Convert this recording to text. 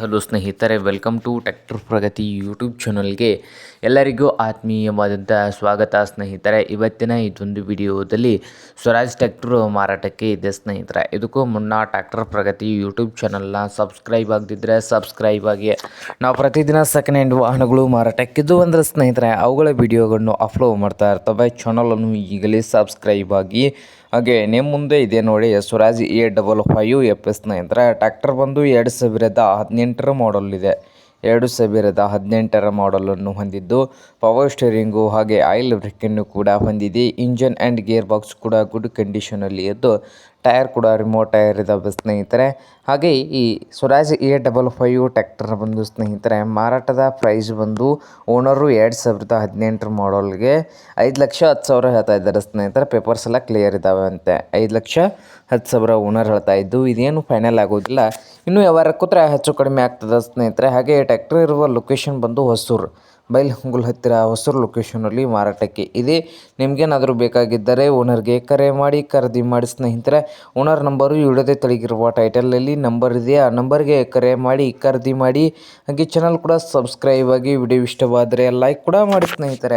Hello ಸ್ನೇಹಿತರೆ welcome to tractor Pragati YouTube ಚಾನಲ್ಗೆ ಎಲ್ಲರಿಗೂ ಆತ್ಮೀಯವಾದಂಥ ಸ್ವಾಗತ ಸ್ನೇಹಿತರೆ. ಇವತ್ತಿನ ಇದೊಂದು ವಿಡಿಯೋದಲ್ಲಿ ಸ್ವರಾಜ್ ಟ್ಯಾಕ್ಟ್ರು ಮಾರಾಟಕ್ಕೆ ಇದೆ ಸ್ನೇಹಿತರೆ. ಇದಕ್ಕೂ ಮುನ್ನ ಟ್ಯಾಕ್ಟರ್ ಪ್ರಗತಿ ಯೂಟ್ಯೂಬ್ ಚಾನಲ್ನ ಸಬ್ಸ್ಕ್ರೈಬ್ ಆಗದಿದ್ದರೆ ಸಬ್ಸ್ಕ್ರೈಬ್ ಆಗಿ. ನಾವು ಪ್ರತಿದಿನ ಸೆಕೆಂಡ್ ಹ್ಯಾಂಡ್ ವಾಹನಗಳು ಮಾರಾಟಕ್ಕಿದ್ದು ಅಂದರೆ ಸ್ನೇಹಿತರೆ, ಅವುಗಳ ವಿಡಿಯೋಗಳನ್ನು ಅಪ್ಲೋಡ್ ಮಾಡ್ತಾ ಇರ್ತವೆ. ಚಾನಲನ್ನು ಈಗಲೇ ಸಬ್ಸ್ಕ್ರೈಬ್ ಆಗಿ. ಹಾಗೆ ನಿಮ್ಮ ಮುಂದೆ ಇದೆ ನೋಡಿ, Swaraj A double five F S ಸ್ನೇಹಿತರೆ. ಟ್ಯಾಕ್ಟರ್ ಬಂದು ಎರಡು ಸಾವಿರದ ಹದಿನೆಂಟರ ಮಾಡಲ್ ಇದೆ. ಎರಡು ಸಾವಿರದ ಹದಿನೆಂಟರ ಮಾಡಲನ್ನು ಹೊಂದಿದ್ದು ಪವರ್ ಸ್ಟೇರಿಂಗು ಹಾಗೆ ಆಯಿಲ್ ಬ್ರೇಕನ್ನು ಕೂಡ ಹೊಂದಿದೆ. ಇಂಜನ್ ಆ್ಯಂಡ್ ಗೇರ್ ಬಾಕ್ಸ್ ಕೂಡ ಗುಡ್ ಕಂಡೀಷನಲ್ಲಿ ಇದ್ದು ಟೈರ್ ಕೂಡ ರಿಮೋಟ್ ಟೈರ್ ಇದ್ದಾವೆ ಸ್ನೇಹಿತರೆ. ಹಾಗೆ ಈ Swaraj A double five tractor ಬಂದು ಸ್ನೇಹಿತರೆ, ಮಾರಾಟದ ಪ್ರೈಸ್ ಬಂದು ಓನರು ಎರಡು ಸಾವಿರದ ಹದಿನೆಂಟರ ಮಾಡಲ್ಗೆ ಐದು ಲಕ್ಷ ಹತ್ತು ಸಾವಿರ ಹೇಳ್ತಾ ಇದ್ದಾರೆ ಸ್ನೇಹಿತರೆ. ಪೇಪರ್ಸ್ ಎಲ್ಲ ಕ್ಲಿಯರ್ ಇದ್ದಾವೆ ಅಂತೆ. ಐದು ಲಕ್ಷ ಹತ್ತು ಸಾವಿರ ಓನರ್ ಹೇಳ್ತಾ ಇದ್ದು, ಇದೇನು ಫೈನಲ್ ಆಗೋದಿಲ್ಲ. ಇನ್ನು ಯಾವಾಗ ಕೂತ್ರೆ ಹೆಚ್ಚು ಕಡಿಮೆ ಆಗ್ತದೆ ಸ್ನೇಹಿತರೆ. ಹಾಗೆ ಟ್ಯಾಕ್ಟರ್ ಇರುವ ಲೊಕೇಶನ್ ಬಂದು ಹೊಸೂರು. ಬೈಲ್ಹೊಂಗಲ್ ಹತ್ತಿರ ಹೊಸೂರು ಲೊಕೇಶನಲ್ಲಿ ಮಾರಾಟಕ್ಕೆ ಇದೆ. ನಿಮಗೇನಾದರೂ ಬೇಕಾಗಿದ್ದರೆ ಓನರ್ಗೆ ಕರೆ ಮಾಡಿ, ಖರೀದಿ ಮಾಡಿ ಸ್ನೇಹಿತರೆ. ಓನರ್ ನಂಬರು ಇಡದೆ ತಳಗಿರುವ ಟೈಟಲಲ್ಲಿ ನಂಬರ್ ಇದೆ. ಆ ನಂಬರ್ಗೆ ಕರೆ ಮಾಡಿ, ಖರೀದಿ ಮಾಡಿ. ಹಾಗೆ ಚಾನಲ್ ಕೂಡ ಸಬ್ಸ್ಕ್ರೈಬ್ ಆಗಿ ವಿಡಿಯೋ ಇಷ್ಟವಾದರೆ ಲೈಕ್ ಕೂಡ ಮಾಡಿ ಸ್ನೇಹಿತರೆ.